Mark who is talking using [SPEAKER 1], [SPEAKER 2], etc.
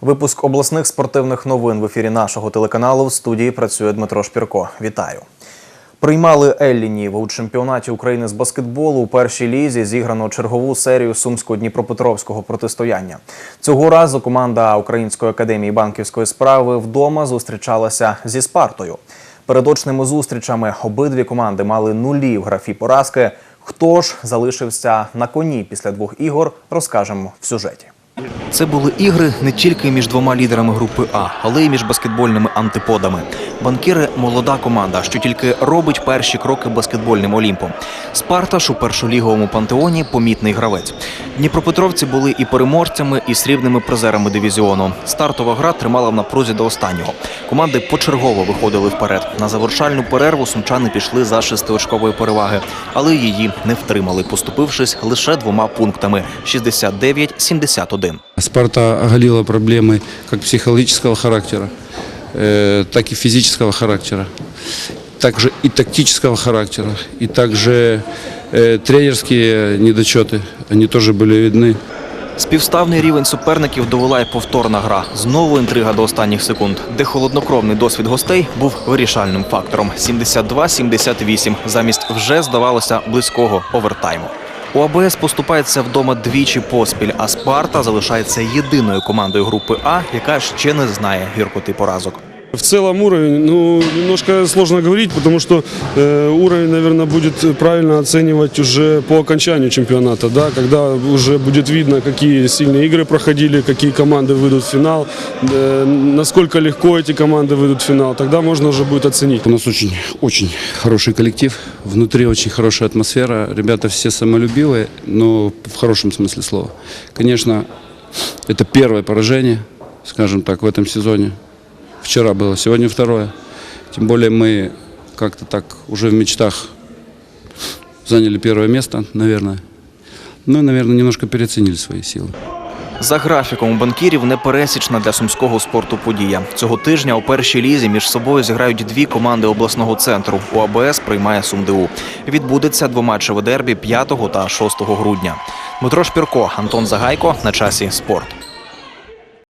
[SPEAKER 1] Випуск обласних спортивних новин в ефірі нашого телеканалу. В студії працює Дмитро Шпірко. Вітаю. Приймали Еллінів у чемпіонаті України з баскетболу у першій лізі зіграно чергову серію сумсько-дніпропетровського протистояння. Цього разу команда Української академії банківської справи вдома зустрічалася зі Спартою. Перед очними зустрічами обидві команди мали нулі в графі поразки. Хто ж залишився на коні після двох ігор, розкажемо в сюжеті.
[SPEAKER 2] Це були ігри не тільки між двома лідерами групи А, але й між баскетбольними антиподами. Банкіри молода команда, що тільки робить перші кроки баскетбольним олімпом. Спарта ж у першоліговому пантеоні помітний гравець. Дніпропетровці були і переможцями, і срібними призерами дивізіону. Стартова гра тримала в напрузі до останнього. Команди почергово виходили вперед. На завершальну перерву сумчани пішли за шестиочкової переваги, але її не втримали, поступившись лише двома пунктами 69-71.
[SPEAKER 3] Спарта оголила проблемы как психологического характера, э, так и физического характера, также и тактического характера, и также э, тренерские недочеты, они тоже были видны.
[SPEAKER 2] Співставний рівень суперників довела й повторна гра. Знову інтрига до останніх секунд, де холоднокровний досвід гостей був вирішальним фактором. 72-78 замість вже здавалося близького овертайму. У АБС поступається вдома двічі поспіль, а Спарта залишається єдиною командою групи А, яка ще не знає гіркоти поразок.
[SPEAKER 4] В целом уровень, ну, немножко сложно говорить, потому что э, уровень, наверное, будет правильно оценивать уже по окончанию чемпионата, да, когда уже будет видно, какие сильные игры проходили, какие команды выйдут в финал, э, насколько легко эти команды выйдут в финал, тогда можно уже будет оценить.
[SPEAKER 3] У нас очень, очень хороший коллектив, внутри очень хорошая атмосфера, ребята все самолюбивые, но в хорошем смысле слова. Конечно, это первое поражение, скажем так, в этом сезоне. Вчера было, сегодня второе. Тем более мы как-то так уже в мечтах заняли первое место, наверное. Ну и, наверное, немножко переоценили свои силы.
[SPEAKER 2] За графіком у банкірів непересічна для сумського спорту подія. Цього тижня у першій лізі між собою зіграють дві команди обласного центру. У АБС приймає СумДУ. Відбудеться двоматчеве дербі 5 та 6 грудня. Дмитро Шпірко, Антон Загайко на часі спорт.